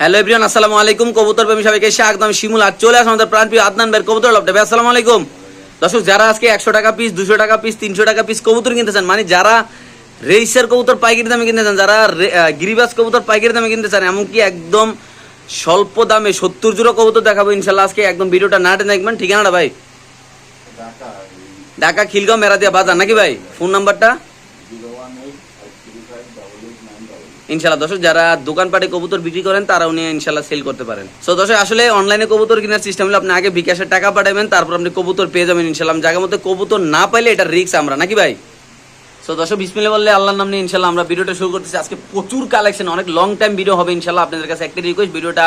Hello everyone, আসসালামু আলাইকুম। কবুতর প্রেমী সবাইকে স্বাগতম। শিমুল আর চলে আসুন আমাদের প্রাণপ্রিয় আদনান ভাইয়ের কবুতর লপটে আসসালামু আলাইকুম। দর্শক, যারা আজকে একশো টাকা পিস দুশো টাকা পিস তিনশো টাকা পিস কবুতর কিনতে চান মানে যারা রেইসের কবুতর পাইকারি দামে কিনতে চান, যারা গিরিবাজ কবুতর পাইকারি দামে কিনতে চান, এমনকি একদম স্বল্প দামে সত্তর জোড়া কবুতর দেখাবো ইনশাল্লাহ আজকে, একদম ভিডিওটা না টেনে দেখবেন। ঠিকানাটা ভাই? ঢাকা খিলগাঁও মেরাদিয়া বাজার, নাকি ভাই? ফোন নাম্বারটা? ইনশাল্লাহ দর্শক, যারা দোকানপাটে কবুতর বিক্রি করেন তারা উনি ইনশাল্লাহ সেল করতে পারেন। সো দর্শক, আসলে অনলাইনে কবুতর কেনার সিস্টেম হলে, আপনি আগে বিকাশের টাকা পাঠাবেন, তারপর আপনি কবুতর পেয়ে যাবেন ইনশাল্লাহ জায়গার মধ্যে কবুতর না পাইলে এটা রিক্স আমরা, নাকি ভাই? সো দর্শক বিসমিল্লা বললে আল্লাহর নাম নিয়ে ইনশাল্লাহ আমরা ভিডিওটা শুরু করতেছি। আজকে প্রচুর কালেকশন অনেক লং টাইম ভিডিও হবে ইনশাল্লাহ আপনাদের কাছে একটা রিকোয়েস্ট ভিডিওটা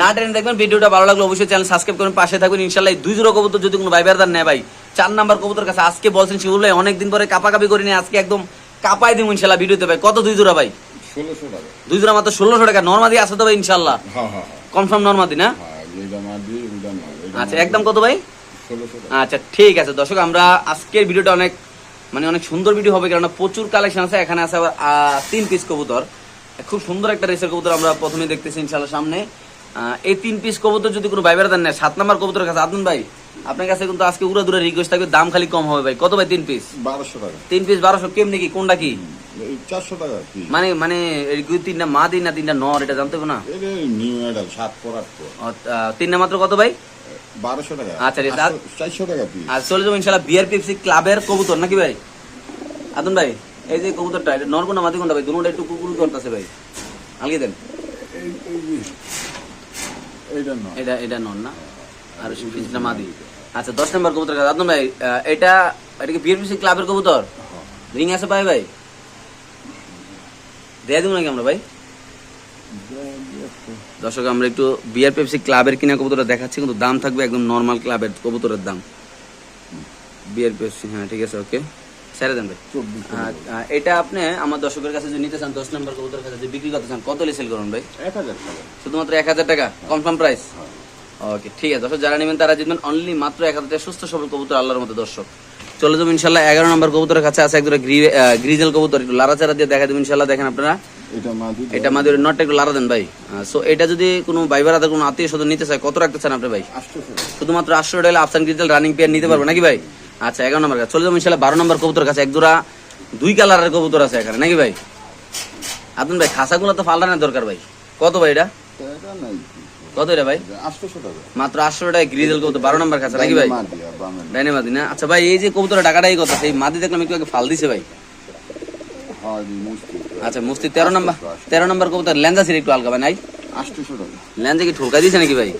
না টেনে দেখবেন ভিডিওটা ভালো লাগলে অবশ্যই চ্যানেল সাবস্ক্রাইব করুন, পাশে থাকবেন ইনশাল্লাহ দুই জোড়া কবুতর যদি কোনো ভাই বেড়াদার নেয় ভাই, চার নাম্বার কবুতর কাছে আজকে বলছেন সেগুলো অনেকদিন পরে কাপাকাপি করে নিয়ে আজকে একদম কাপাই দিব ইনশাল্লাহ ভিডিওতে ভাই। কত দুই জোড়া ভাই? ষোলোশো টাকা। দুই জোড়া মাত্র ষোলোশো টাকা। নর্মাদি আছে তো ভাই ইনশাল্লাহ হ্যাঁ হ্যাঁ হ্যাঁ। নর্মাদি না? আচ্ছা একদম কত ভাই? আচ্ছা ঠিক আছে। দর্শক আমরা আজকের ভিডিওটা অনেক মানে অনেক সুন্দর ভিডিও হবে কেননা প্রচুর কালেকশন আছে। এখানে আছে আবার তিন পিস কবুতর। খুব সুন্দর একটা রেসের কবুতর আমরা প্রথমে দেখতেছি ইনশাল্লাহ সামনে। এই তিন পিস কবুতর যদি কোনো ভাইবার বেড়াতেন নেয় সাত নাম্বার কবুতরের কাছে আদুন ভাই আপনার কাছে কিন্তু আজকে উড়া দূরে রিকোয়েস্ট থাকবে দাম খালি কম হবে ভাই। কত ভাই তিন পিস বারোশো টাকা। তিন পিস বারোশো কেমনি কি কোনটা কি? চারশো টাকা মানে মানে তিনটা মা দিন না তিনটা নর এটা জানতে না? নিউ সাত আহ, তিনটা মাত্র কত ভাই? বারোশো টাকা। আচ্ছা, চারশো টাকা আর চলে যাব ইনশাল্লাহ বিয়ার পেপসি ক্লাবের কবুতর নাকি ভাই? আদন ভাই এই যে কবুতরটা এটা নর কোনটা মাদি কোনটা ভাই? দুটোটা একটু কুকুর করতেছে ভাই। আলগে দেন এই- এই যে- এইটা নয় এটা এটা নর না। আর পিছটা মাদি। আচ্ছা দশ নম্বর কবুতর আদন ভাই এটা এটা কি বিয়ার পেপসি ক্লাবের কবুতর? রিং আছে পাই ভাই? দেয়া দিব নাকি আমরা ভাই? দর্শক আমরা একটু বিয়ার পেপসি ক্লাবের কিনা কবুতরটা দেখাচ্ছি কিন্তু দাম থাকবে একদম নর্মাল ক্লাবের কবুতরের দাম। বিয়ার পেপসি হ্যাঁ ঠিক আছে ওকে ছেড়ে দেন ভাই। এটা আপনি আমার দর্শকের কাছে যদি নিতে চান দশ নম্বর কবুতরের কাছে যদি বিক্রি করতে চান কত সেল করুন ভাই? এক হাজার টাকা। শুধুমাত্র এক হাজার টাকা? কনফার্ম প্রাইস ওকে ঠিক আছে। দর্শক যারা নেবেন তারা জিতবেন অনলি মাত্র এক হাজার টাকা সুস্থ সবল কবুতর আল্লাহর মতো দর্শক। চলে যাব ইনশাল্লাহ এগারো নম্বর কবুতরের কাছে আছে একদম গ্রিজেল কবুতর। একটু লাড়াচাড়া দিয়ে দেখা দেবেন ইনশাল্লাহ দেখেন আপনারা। এটা মাদি এটা আমাদের নটটা একটু লাড়া দেন ভাই। সো এটা যদি কোনো ভাই বেড়াতে কোনো আত্মীয় স্বজন নিতে চায় কত রাখতে চান আপনি ভাই? শুধুমাত্র আটশো টাকা আফসান গ্রিজেল রানিং পেয়ার নিতে পারব নাকি ভাই? আচ্ছা এগারো নম্বর কাছে চলে যাব ইনশাল্লাহ বারো নম্বর কবুতর কাছে। এক জোড়া দুই কালারের কবুতর আছে এখানে নাকি ভাই? আপনি ভাই খাসাগুলো তো ফাল্টানোর দরকার ভাই। কত ভাই এটা? কত এটা ভাই? মাত্র আটশো টাকা গ্রিজেল কবুতর বারো নম্বর কাছে নাকি ভাই? ডাইনে মাদি না আচ্ছা ভাই এই যে কবুতরের টাকাটাই কথা সেই মাদি দেখলাম একটু আগে ফাল দিছে ভাই। আচ্ছা মুস্তি তেরো নম্বর তেরো নম্বর কবুতর ল্যাঞ্জা ছিল একটু হালকা ভাই নাই আটশোশো টাকা ল্যাঞ্জা কি ঠোকা দিছে নাকি ভাই?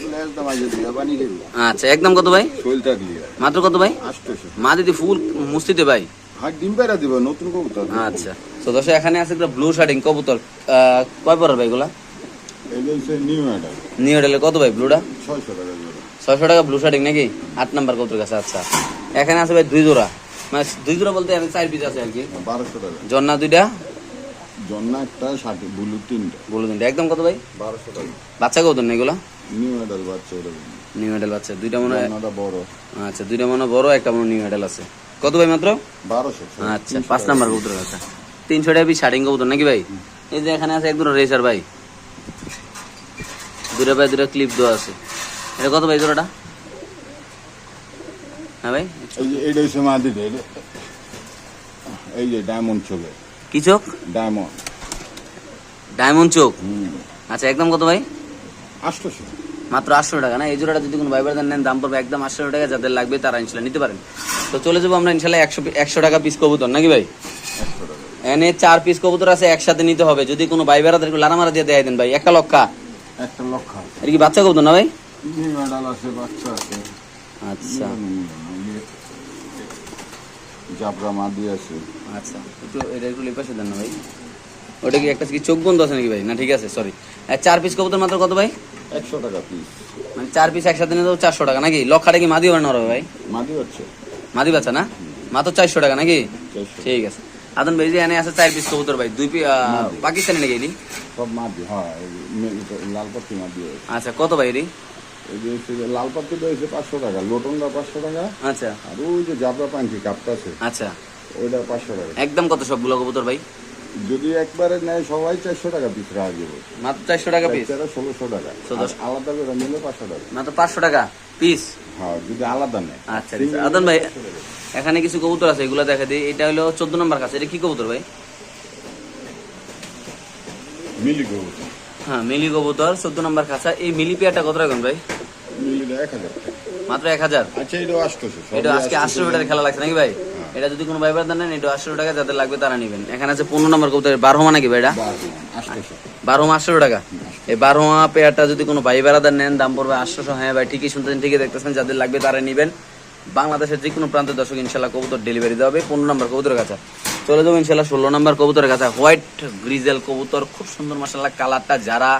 আচ্ছা একদম কত ভাই? মাত্র কত ভাই? মা দিদি ফুল মুস্তিতে ভাই। ডিম পেরা দিবে নতুন কবুতর। আচ্ছা। তো দর্শক এখানে আছে ব্লু শার্টিং কবুতর। আহ, কয় পরের ভাই এগুলা? নিউ কত ভাই ব্লুটা ছয়শো টাকা ছয়শো টাকা ব্লু শার্টিং নাকি? আট নাম্বার কবুতর কাছে আচ্ছা। এখানে আছে ভাই দুই জোড়া। মানে দুই জোড়া বলতে চার পিস আছে আর কি। বারোশো টাকা। জন্না দুইটা? জন্না একটা ষাট বুলু তিনটা। বলে দিন একদম কত ভাই? বারোশো টাকা। বাচ্চা কবুতর না এগুলা? নিউ মেডাল বাচ্চা ওরকম নিউ মডেল বাচ্চা। দুইটা মনে হয় বড়। আচ্ছা দুইটা মনে বড় একটা মনে নিউ মডেল আছে। কত ভাই মাত্র? বারোশো। আচ্ছা পাঁচ নাম্বার কবুতর আছে। তিনশো টাকা শার্টিং কবুতর নাকি ভাই? এই যে এখানে আছে একদম রেসার ভাই। দুটা ভাই দুটা ক্লিপ দেওয়া আছে। এটা কত ভাই জোড়াটা? হ্যাঁ ভাই? এইটা হচ্ছে এই যে ডায়মন্ড চলে কি চোখ? ডায়মন্ড। ডায়মন্ড চোখ? আচ্ছা একদম কত ভাই? আটশোশো। মাত্র আটশো টাকা না? এই জোড়াটা যদি কোনো ভাইবার নেন দাম পড়বে একদম আটশো টাকা যাদের লাগবে তারা ইনশাল্লাহ নিতে পারেন। তো চলে যাব আমরা ইনশাল্লাহ একশো একশো টাকা পিস কবুতর নাকি ভাই? এনে চার পিস কবুতর আছে একসাথে নিতে হবে। যদি কোনো ভাই বেড়াদের লারা মারা দিয়ে দেয় দেন ভাই। একটা লক্ষা একটা লক্ষ এটা কি বাচ্চা কবুতর না ভাই? আচ্ছা। জাবরা মাদি আছে। আচ্ছা একটু এটা একটু লেপাশে দেন না ভাই। ওটা কি একটা কি চোখ বন্ধ আছে নাকি ভাই? না ঠিক আছে সরি চার পিস কবুতর মাত্র কত ভাই? একশো টাকা পিস মানে চার পিস একসাথে হবে চারশো টাকা নাকি? লক্ষাটা কি মাদি হবে না ভাই? মাদি হচ্ছে। মাদি বাচ্চা না? মাত্র চারশো টাকা নাকি? ঠিক আছে। আদন ভাই যে এনে আছে চার পিস কবুতর ভাই দুই। পাকিস্তানি নাকি সব মাদি হ্যাঁ এই মে- মাদি আচ্ছা কত ভাই এলি এই যে হচ্ছে যে লালপাতিটা পাঁচশো টাকা লোটনটা পাঁচশো টাকা আচ্ছা। আর ওই যে জাবরা পাঞ্চি কাপটা আছে আচ্ছা। ওইটা পাঁচশো টাকা। একদম কত সবগুলো কবুতর ভাই? যদি একবারে নেয় সবাই চারশো টাকা পিস রাখা যাবে মাত্র চারশো টাকা পিস ষোলোশো টাকা। আলাদা করে নিলে পাঁচশো টাকা। মাত্র পাঁচশো টাকা পিস হ্যাঁ যদি আলাদা নেয়। আচ্ছা আচ্ছা। আদন ভাই এখানে কিছু কবুতর আছে এগুলো দেখা দিই। এটা হলো চোদ্দ নম্বর কাছে। এটা কি কবুতর ভাই? মিলি করব হ্যাঁ মিলি কবুতর চোদ্দ নম্বর খাঁচা এই মিলি পেয়ারটা কত রাখবেন ভাই মিলিটা এক হাজার টাকা মাত্র এক হাজার? আচ্ছা আসতেছে এটা আজকে আটশো টাকার খেলা লাগছে নাকি ভাই? এটা যদি কোনো ভাই বাদ নেন এটা আটশো টাকা যাদের লাগবে তারা নেবেন। এখানে আছে পনেরো নম্বর কবুতর বারো মা নাকি ভাই এটা? বারো মা আটশো টাকা। এই বারো মা পেয়ারটা যদি কোনো ভাই বেড়াদার নেন দাম পড়বে আটশো হ্যাঁ ভাই ঠিকই শুনতেছেন ঠিকই দেখতেছেন যাদের লাগবে তারা নেবেন। বাংলাদেশের যে কোনো প্রান্তের দর্শক ইনশাল্লাহ কবুতর ডেলিভারি দেওয়া হবে। পনেরো নম্বর কবুতরের কাছে চলে যাব ইনশাল্লাহ ষোলো নম্বর কবুতরের কাছে হোয়াইট গ্রিজেল কবুতর খুব সুন্দর মাসাল্লাহ কালারটা যারা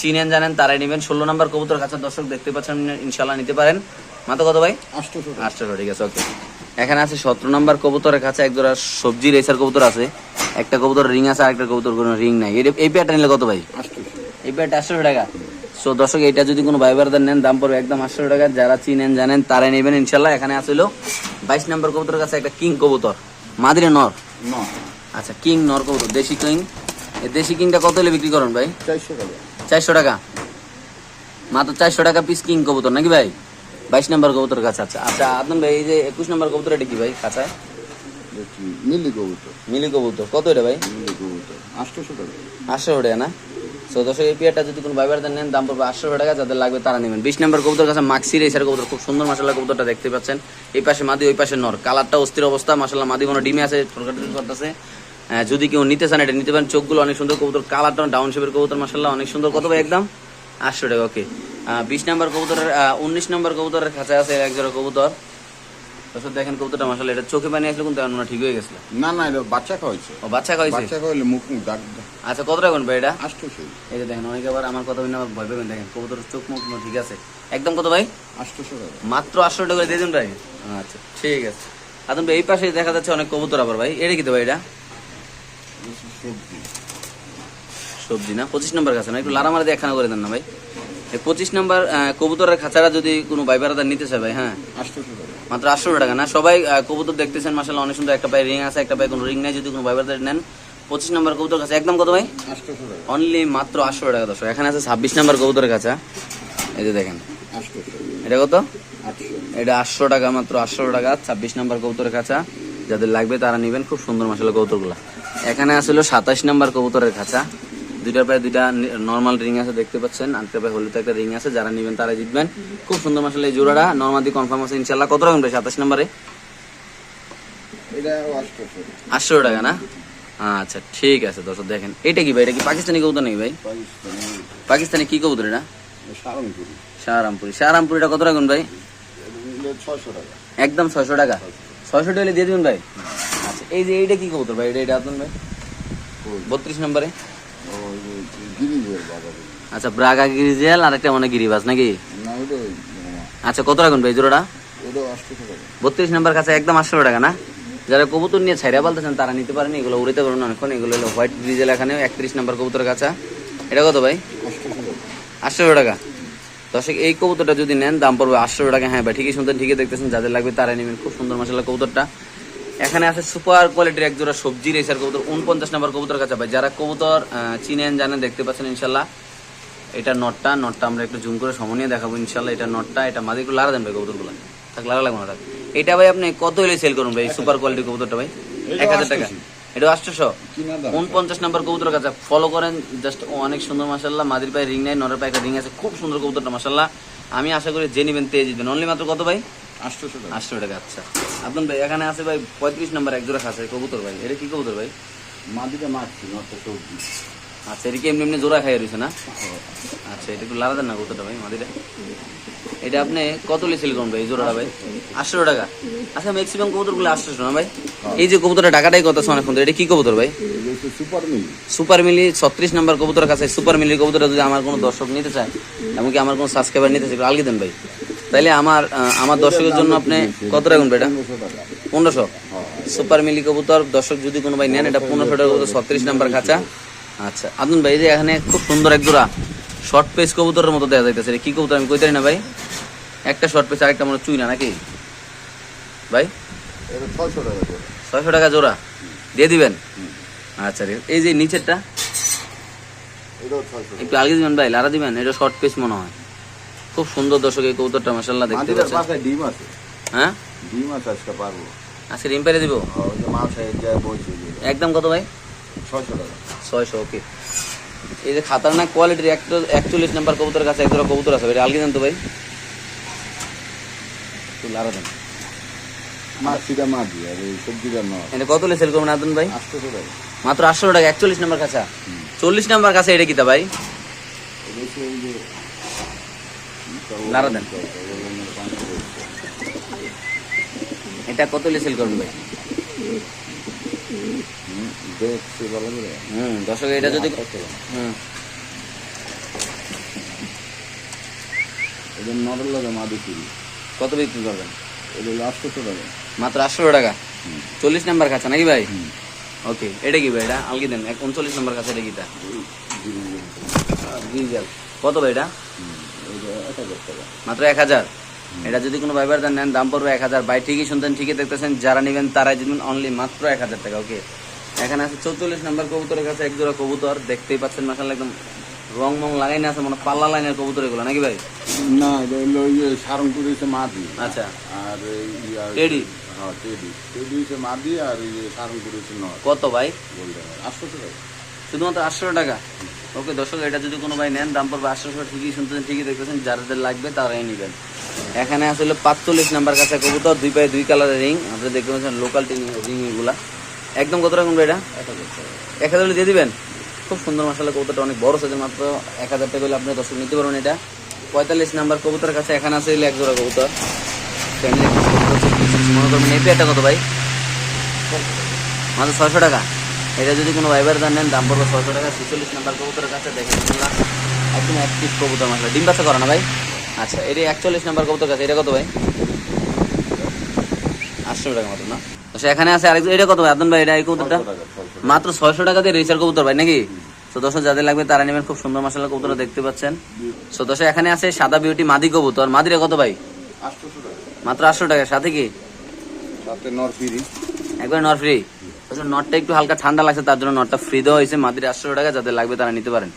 চিনেন জানেন তারাই নেবেন। ষোলো নম্বর কবুতর কাছে দর্শক দেখতে পাচ্ছেন ইনশাল্লাহ নিতে পারেন। মাত্র কত ভাই? আটশো ঠিক আছে ওকে। এখানে আছে সতেরো নম্বর কবুতরের কাছে এক জোড়া সবজি রেসার কবুতর আছে। একটা কবুতর রিং আছে আরেকটা কবুতর কোনো রিং নাই। এই পেয়ারটা নিলে কত ভাই? এই পেয়ারটা আটশো টাকা। সো দর্শক এটা যদি কোনো ভাই বারদার নেন দাম পড়বে একদম আটশো টাকা। যারা চিনেন জানেন তারাই নেবেন ইনশাল্লাহ এখানে আসলো বাইশ নম্বর কবুতরের কাছে একটা কিং কবুতর। মাদিরে নর। না আচ্ছা কিং নর কবুতর দেশি কিং। এই দেশি কিংটা কত হলে বিক্রি করেন ভাই? চারশো টাকা। চারশো টাকা। মাত্র চারশো টাকা পিস কিং কবুতর নাকি ভাই? বাইশ নম্বর কবুতর কাছে আচ্ছা আচ্ছা আদম ভাই এই যে একুশ নম্বর কবুতর এটা কি ভাই কাঁচায় দেখছি মিলি কবুতর। মিলি কবুতর। কত এটা ভাই? মিলি কবুতর আসতেছে টাকা। আটশো টাকা না? তো দর্শক এই পেয়ারটা যদি কোনো বাইবার নেন দাম পড়বে আটশো টাকা যাদের লাগবে তারা নেবেন। বিশ নম্বর কবুতর কাছে মাক্সি রেসার কবুতর খুব সুন্দর মাসাল্লাহ কবুতরটা দেখতে পাচ্ছেন। এই পাশে মাদি ওই পাশে নর। কালারটা অস্থির অবস্থা মাসাল্লাহ মাদি কোনো ডিমে আছে করতেছে। যদি কেউ নিতে চান এটা নিতে পারেন। চোখগুলো অনেক সুন্দর কবুতর কালারটা ডাউন শেপের কবুতর মাসাল্লাহ অনেক সুন্দর। কত ভাই একদম? আটশো টাকা ওকে বিশ নম্বর কবুতরের উনিশ নম্বর কবুতরের কাছে আছে এক জোড়া কবুতর। দেখেন কবুতরটা মাসাল্লাহ এটা চোখে পানি আসলে কিন্তু ঠিক হয়ে গেছিল না না এটা বাচ্চা খাওয়াইছে। ও বাচ্চা খাইছে বাচ্চা খাওয়াইলে মুখ মুখ দাগ। আচ্ছা কত রাখবেন ভাই এটা? আসতেছে এই যে দেখেন অনেকে আবার আমার কথা বলে আবার ভয় পাবেন। দেখেন কবুতরের চোখ মুখ ঠিক আছে। একদম কত ভাই? টাকা। মাত্র আটশো টাকা দিয়ে দিন ভাই। আচ্ছা ঠিক আছে। আদম ভাই এই পাশে দেখা যাচ্ছে অনেক কবুতর আবার ভাই। এটা কি তো ভাই এটা? সবজি সবজি না? পঁচিশ নম্বর কাছে না? একটু লারা মারা দিয়ে একখানা করে দেন না ভাই। পঁচিশ নম্বর কবুতরের খাঁচারা যদি কোনো ভাই বেড়াদার নিতে চায় ভাই হ্যাঁ? মাত্র আটশো টাকা না? সবাই কবুতর দেখতেছেন অনেক সুন্দর একটা পায়ে রিং আছে একটা পায়ে কোনো রিং নাই যদি কোনো ভাই বেড়াদার নেন। পঁচিশ নম্বর কবুতর কাছে একদম কত ভাই? অনলি মাত্র আটশো টাকা দশ এখানে আছে ছাব্বিশ নম্বর কবুতরের কাছে এই যে দেখেন। এটা কত? এটা আটশো টাকা মাত্র আটশো টাকা ছাব্বিশ নাম্বার কবুতরের খাঁচা। যাদের লাগবে তারা নেবেন খুব সুন্দর মশলা কবুতরগুলো। এখানে আসলে সাতাশ নাম্বার কবুতরের খাঁচা। দুইটার পায়ে দুইটা নর্মাল রিং আছে দেখতে পাচ্ছেন আরেকটা পায়ে হলুদ একটা রিং আছে যারা নেবেন তারা জিতবেন। খুব সুন্দর মশলা এই জোড়াটা। নর্মালি কনফার্ম আছে ইনশাল্লাহ কত রকম ভাই সাতাশ নাম্বারে? আটশো টাকা না? আচ্ছা ঠিক আছে দর্শক দেখেন। এটা কি ভাই? এটা কি পাকিস্তানি কবুতর নাকি ভাই? পাকিস্তানি। কি কবুতর এটা? সারঙ্গপুরি শাহরামপুরি শাহরামপুরি এটা কত রাখবেন ভাই? একদম ছয়শো টাকা। ছয়শো টাকা। হলে দিয়ে দিবেন ভাই? আচ্ছা এই যে এইটা কি কবুতর ভাই? এটা এটা আপনার ভাই? বত্রিশ নম্বরে? আচ্ছা ব্রাগা গিরিজেল আর একটা মানে গিরিবাস নাকি? না ওই, আচ্ছা কত রাখুন ভাই জোড়াটা? বত্রিশ নম্বর কাছে একদম আটশো টাকা না? যারা কবুতর নিয়ে ছাইরা বলতেছেন তারা নিতে পারেন এগুলো উড়িতে পারেন অনেকক্ষণ এগুলো হলো হোয়াইট গ্রিজেল এখানে একত্রিশ নম্বর কবুতর কাছে। এটা কত ভাই? আটশো টাকা। দর্শক এই কবুতরটা যদি নেন দাম পড়বে আটশো টাকা। হ্যাঁ ভাই ঠিকই শুনতেন ঠিকই দেখতেছেন যাদের লাগবে তারা নেবেন। খুব সুন্দর মশলা কবুতরটা। এখানে আছে সুপার কোয়ালিটির এক জোড়া সবজি রেসার কবুতর উনপঞ্চাশ নম্বর কবুতর কাছে ভাই যারা কবুতর চিনেন জানেন দেখতে পাচ্ছেন ইনশাল্লাহ। এটা নটটা নটটা আমরা একটু জুম করে সময় নিয়ে দেখাবো ইনশাল্লাহ এটা নটটা এটা মাদি একটু লারা দেন ভাই কবুতরগুলো। থাক লারা লাগবে না এটা ভাই আপনি কত হলে সেল করুন ভাই সুপার কোয়ালিটির কবুতরটা ভাই? এক হাজার টাকা। এটা দাম? উনপঞ্চাশ নাম্বার কবুতর কাছে ফলো করেন জাস্ট অনেক সুন্দর মাসাল্লাহ মাদির পায়ে রিং নাই নরের পায়ে একটা রিং আছে খুব সুন্দর কবুতরটা মাসাল্লাহ আমি আশা করি যে নিবেন তেজ জিতবেন অনলি মাত্র কত ভাই? আসতেছে টাকা। আটশো টাকা আচ্ছা। আপনার ভাই এখানে আছে ভাই পঁয়ত্রিশ নাম্বার এক জোড়া খাচ্ছে কবুতর ভাই। এটা কি কবুতর ভাই? মাদিটা মারছি নটা সবজি। আচ্ছা এটা কি এমনি এমনি জোড়া খাই রয়েছে না? আচ্ছা এটা একটু দেন না কবুতরটা ভাই মাদিটা। এটা আপনি কত লিসেল করুন ভাই এই জোড়াটা ভাই? আটশো টাকা। আচ্ছা ম্যাক্সিমাম কবুতরগুলো আটশো না ভাই? এই যে কবুতরটা টাকাটাই আছে অনেকক্ষণ ধরে, এটা কি কবুতর ভাই? সুপার মিল সুপার মিলি ছত্রিশ নাম্বার কবুতর কাছে সুপার মিলির কবুতর যদি আমার কোনো দর্শক নিতে চায় এমনকি আমার কোনো সাবস্ক্রাইবার নিতে চায় আলগে দেন ভাই। তাইলে আমার আমার দর্শকের জন্য আপনি কত রাখুন এটা? পনেরোশো? সুপার মিলি কবুতর, দর্শক যদি কোনো ভাই নেন, এটা পনেরোশো টাকা কবুতর, ছত্রিশ নাম্বার খাঁচা। আচ্ছা আদুন ভাই যে এখানে খুব সুন্দর এক জোড়া শর্ট পেস কবুতরের মতো দেখা যাইতেছে। কি কবুতর? আমি কইতারি না ভাই। একটা শর্ট পেস আরেকটা মনে চুই না নাকি? ভাই? ছয়শো টাকা করে ছয়শো টাকা জোড়া। দিয়ে দিবেন? আচ্ছা রে এই যে নিচেরটা? একটু আগে দিবেন ভাই, লারা দিবেন? এটা শর্ট পিস মনে হয়। খুব সুন্দর দর্শক এই কবুতরটা মাসাল্লাহ দেখতে পাচ্ছেন। পাশে ডিম আছে। হ্যাঁ? ডিম আছে আজকে পারব। আজকে রিম পেরে দিব? একদম কত ভাই? ছয়শো টাকা। ছয়শো ওকে। এই যে খাতারনাক কোয়ালিটির একচল্লিশ নাম্বার কবুতরের কাছে একজোড়া কবুতর আছে এটা আলগে দেন তো ভাই। একটু লারা দেন। মাছিটা মাটি আর এই সবজিটা নয় এটা কত সেল করবেন আদন ভাই? আটশো টাকা। মাত্র আটশো টাকা একচল্লিশ নাম্বার কাছা। চল্লিশ নাম্বার কাছে এটা কিতা ভাই? যে দেন। এটা কত সেল করবেন ভাই? হুম দর্শক এটা যদি হুম। লাগে মাদি চুরি কত বিক্রি করবেন? আটশো টাকা। মাত্র আটশো টাকা। চল্লিশ নাম্বার কাছে নাকি ভাই? ওকে এটা কি ভাই? এটা আলগি দেন এক উনচল্লিশ নাম্বার কাছে এটা কিটা ডিজেল। কত ভাই এটা? মাত্র এক হাজার। এটা যদি কোনো ভাইবার দেন নেন দাম পড়বে এক হাজার। ভাই ঠিকই শুনতেন ঠিকই দেখতেছেন যারা নেবেন তারাই দিবেন অনলি মাত্র এক হাজার টাকা ওকে এখানে আছে চৌচল্লিশ নম্বর কবুতরের কাছে এক জোড়া কবুতর দেখতেই পাচ্ছেন মাসাল একদম রং মং লাগাই না আছে মানে পাল্লা লাইনের কবুতর এগুলো নাকি ভাই? না সারংপুর মাদি। আচ্ছা। আর এই টেডি। হ্যাঁ টেডি। টেডি হচ্ছে মাদি আর এই যে সারংপুর হচ্ছে নয় কত ভাই? গোল্ডেন আটশো টাকা। শুধুমাত্র আটশো টাকা? ওকে দর্শক এটা যদি কোনো ভাই নেন দাম পড়বে আটশো টাকা। ঠিকই শুনতেছেন ঠিকই দেখতেছেন। যাদের লাগবে তারাই নেবেন। এখানে আসলে পাঁচচল্লিশ নাম্বার কাছে কবুতর দুই পায়ে দুই কালারের রিং। আপনারা দেখতে পাচ্ছেন লোকাল রিং এগুলা একদম কত রকম এটা? এক হাজার দিয়ে দিবেন? খুব সুন্দর মশলা কবুতরটা অনেক বড় সাইজের মাত্র এক হাজার টাকা হলে আপনি দর্শক নিতে পারবেন এটা। পঁয়তাল্লিশ নাম্বার কবুতরের কাছে এখানে আছে এক জোড়া কবুতর। ফ্যামিলি মনে করবেন এই পেয়ারটা কত ভাই? মাত্র ছয়শো টাকা। এটা যদি কোনো ভাইবার দান নেন দাম পড়বে ছয়শো টাকা। ছেচল্লিশ নাম্বার কবুতরের কাছে দেখেন একদম অ্যাক্টিভ কবুতর মশলা ডিম বাচ্চা করে না ভাই? আচ্ছা এটা একচল্লিশ নাম্বার কবুতর কাছে এটা কত ভাই? আটশো টাকা মতো না? আচ্ছা এখানে আছে আরেক এটা কত ভাই? আদন ভাই এটা এই কবুতরটা? মাত্র ছয়শো টাকা দিয়ে রিচার কবুতর ভাই নাকি? তো দর্শক যাদের লাগবে তারা নেবেন খুব সুন্দর মশলা কবুতর দেখতে পাচ্ছেন। তো দর্শক এখানে আছে সাদা বিউটি মাদি কবুতর। মাদিরে কত ভাই? আটশো টাকা। মাত্র আটশো টাকা সাথে কি? সাথে ফ্রি। একবার নট ফ্রি? নটটা একটু হালকা ঠান্ডা লাগছে তার জন্য নটটা ফ্রি দেওয়া হয়েছে। মাত্র আটশো টাকা যাদের লাগবে তারা নিতে পারেন।